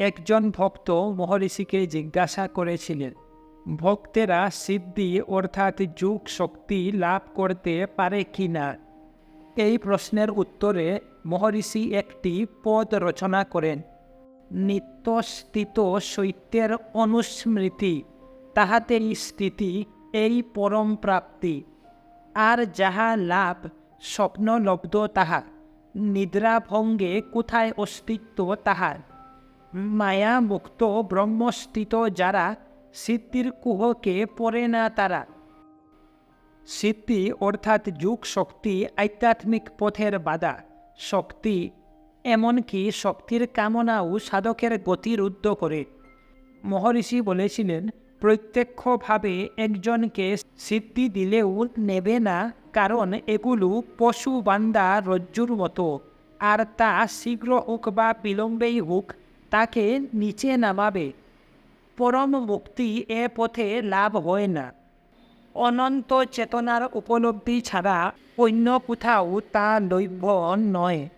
একজন ভক্ত মহর্ষিকে জিজ্ঞাসা করেছিলেন, ভক্তেরা সিদ্ধি অর্থাৎ যুগ শক্তি লাভ করতে পারে কি না? এই প্রশ্নের উত্তরে মহর্ষি একটি পদ রচনা করেন, নিত্যস্থিত শৈত্যের অনুস্মৃতি, তাহাতেই স্থিতি এই পরম প্রাপ্তি। আর যাহা লাভ, স্বপ্নলব্ধ তাহা, নিদ্রাভঙ্গে কোথায় অস্তিত্ব তাহার? মায়া মুক্ত ব্রহ্মস্থিত যারা, সিদ্ধির কুহকে পড়ে না তারা। সিদ্ধি অর্থাৎ যুগ শক্তি আধ্যাত্মিক পথের বাধা। শক্তি এমনকি শক্তির কামনাও সাধকের গতিরুদ্ধ করে। মহর্ষি বলেছিলেন, প্রত্যক্ষভাবে একজনকে সিদ্ধি দিলেও নেবে না, কারণ এগুলো পশু বান্দা রজ্জুর মতো। আর তা শীঘ্র হোক বা বিলম্বেই হোক তাকে নিচে নামাবে। পরম মুক্তি এ পথে লাভ হয় না। অনন্ত চেতনার উপলব্ধি ছাড়া অন্য কোথাও তা লভ্য নয়।